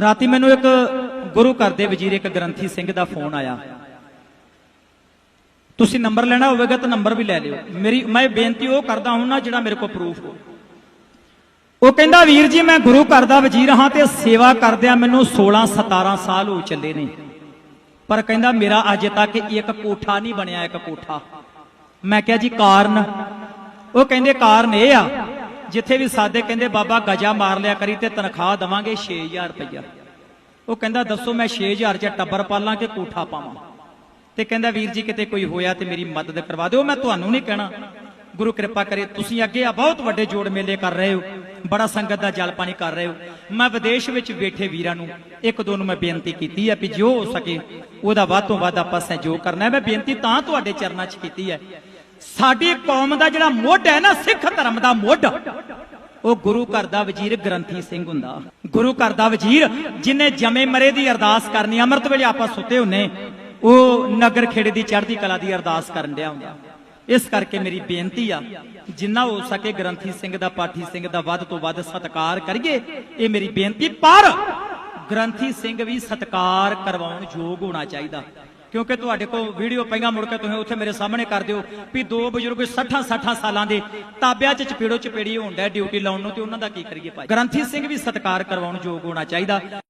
ਰਾਤੀ ਮੈਨੂੰ ਇੱਕ ਗੁਰੂ ਘਰ ਦੇ ਵਜ਼ੀਰ ਇੱਕ ਗ੍ਰੰਥੀ ਸਿੰਘ ਦਾ ਫੋਨ ਆਇਆ। ਤੁਸੀਂ ਨੰਬਰ ਲੈਣਾ ਹੋਵੇਗਾ ਤਾਂ ਨੰਬਰ ਵੀ ਲੈ ਲਿਓ। ਮੇਰੀ, ਮੈਂ ਬੇਨਤੀ ਉਹ ਕਰਦਾ ਹਾਂ ਜਿਹੜਾ ਮੇਰੇ ਕੋਲ ਪ੍ਰੂਫ ਹੋ। ਉਹ ਕਹਿੰਦਾ, ਵੀਰ ਜੀ, ਮੈਂ ਗੁਰੂ ਘਰ ਦਾ ਵਜ਼ੀਰ ਹਾਂ ਤੇ ਸੇਵਾ ਕਰਦਿਆਂ ਮੈਨੂੰ 16 17 ਸਾਲ ਹੋ ਚੱਲੇ ਨੇ। ਪਰ ਕਹਿੰਦਾ, ਮੇਰਾ ਅਜੇ ਤੱਕ ਇੱਕ ਕੋਠਾ ਨਹੀਂ ਬਣਿਆ, ਇੱਕ ਕੋਠਾ। ਮੈਂ ਕਿਹਾ ਜੀ, ਕਾਰਨ? ਉਹ ਕਹਿੰਦੇ, ਕਾਰਨ ਇਹ ਆ ਜਿੱਥੇ ਵੀ ਸਾਦੇ ਕਹਿੰਦੇ, ਬਾਬਾ, ਗਜਾ ਮਾਰ ਲਿਆ ਕਰੀ ਤੇ ਤਨਖਾਹ ਦਵਾਂਗੇ 6000 ਰੁਪਇਆ ਉਹ ਕਹਿੰਦਾ, ਦੱਸੋ ਮੈਂ 6000 ਚ ਟੱਬਰ ਪਾਲਾਂ ਕਿ ਕੋਠਾ ਪਾਵਾਂ? ਤੇ ਕਹਿੰਦਾ, ਵੀਰ ਜੀ, ਕਿਤੇ ਕੋਈ ਹੋਇਆ ਤੇ ਮੇਰੀ ਮਦਦ ਕਰਵਾ ਦਿਓ, ਮੈਂ ਤੁਹਾਨੂੰ ਨਹੀਂ ਕਹਿਣਾ। ਗੁਰੂ ਕਿਰਪਾ ਕਰੇ, ਤੁਸੀਂ ਅੱਗੇ ਆ, ਬਹੁਤ ਵੱਡੇ ਜੋੜ ਮੇਲੇ ਕਰ ਰਹੇ ਹੋ, ਬੜਾ ਸੰਗਤ ਦਾ ਜਲ ਪਾਣੀ ਕਰ ਰਹੇ ਹੋ। ਮੈਂ ਵਿਦੇਸ਼ ਵਿੱਚ ਬੈਠੇ ਵੀਰਾਂ ਨੂੰ ਇੱਕ ਦੋ ਨੂੰ ਮੈਂ ਬੇਨਤੀ ਕੀਤੀ ਹੈ ਵੀ ਜੋ ਹੋ ਸਕੇ, ਉਹਦਾ ਵੱਧ ਤੋਂ ਵੱਧ ਆਪਾਂ ਸਹਿਯੋਗ ਕਰਨਾ ਹੈ। ਮੈਂ ਬੇਨਤੀ ਤਾਂ ਤੁਹਾਡੇ ਚਰਨਾਂ 'ਚ ਕੀਤੀ ਹੈ ਸਾਡੀ ਕੌਮ ਦਾ ਜਿਹੜਾ ਮੁੱਢ ਹੈ ਨਾ, ਸਿੱਖ ਧਰਮ ਦਾ ਮੁੱਢ। ਉਹ ਗੁਰੂ ਘਰ ਦਾ ਵਜ਼ੀਰ ਗ੍ਰੰਥੀ ਸਿੰਘ ਹੁੰਦਾ। ਗੁਰੂ ਘਰ ਦਾ ਵਜ਼ੀਰ ਜਿਨੇ ਜਮੇ ਮਰੇ ਦੀ ਅਰਦਾਸ ਕਰਨੀ, ਅੰਮ੍ਰਿਤ ਵੇਲੇ ਆਪਾਂ ਸੁੱਤੇ ਹੁੰਨੇ, ਉਹ ਨਗਰ ਖੇੜੇ ਦੀ ਚੜ੍ਹਦੀ ਕਲਾ ਦੀ ਅਰਦਾਸ ਕਰਨ ਡਿਆ ਹੁੰਦਾ। ਇਸ ਕਰਕੇ ਮੇਰੀ ਬੇਨਤੀ ਆ, ਜਿੰਨਾ ਹੋ ਸਕੇ ਗ੍ਰੰਥੀ ਸਿੰਘ ਦਾ, ਪਾਠੀ ਸਿੰਘ ਦਾ ਵੱਧ ਤੋਂ ਵੱਧ ਸਤਿਕਾਰ ਕਰੀਏ, ਇਹ ਮੇਰੀ ਬੇਨਤੀ। ਪਰ ਗ੍ਰੰਥੀ ਸਿੰਘ ਵੀ ਸਤਿਕਾਰ ਕਰਵਾਉਣ ਯੋਗ ਹੋਣਾ ਚਾਹੀਦਾ। ਕਿਉਂਕਿ ਤੁਹਾਡੇ ਕੋਲ ਵੀਡੀਓ ਪਹਿਲਾਂ ਮੁੜ ਕੇ ਤੁਸੀਂ ਉੱਥੇ ਮੇਰੇ ਸਾਹਮਣੇ ਕਰ ਦਿਓ ਵੀ ਦੋ ਬਜ਼ੁਰਗ 60 60 ਸਾਲਾਂ ਦੇ ਤਾਬਿਆਂ 'ਚ ਚਪੇੜੋ ਚਪੇੜੀ ਹੁੰਦਾ ਡਿਊਟੀ ਲਾਉਣ ਨੂੰ ਤੇ ਉਹਨਾਂ ਦਾ ਕੀ ਕਰੀਏ ਭਾਈ ਗ੍ਰੰਥੀ ਸਿੰਘ ਵੀ ਸਤਿਕਾਰ ਕਰਵਾਉਣ ਯੋਗ ਹੋਣਾ ਚਾਹੀਦਾ।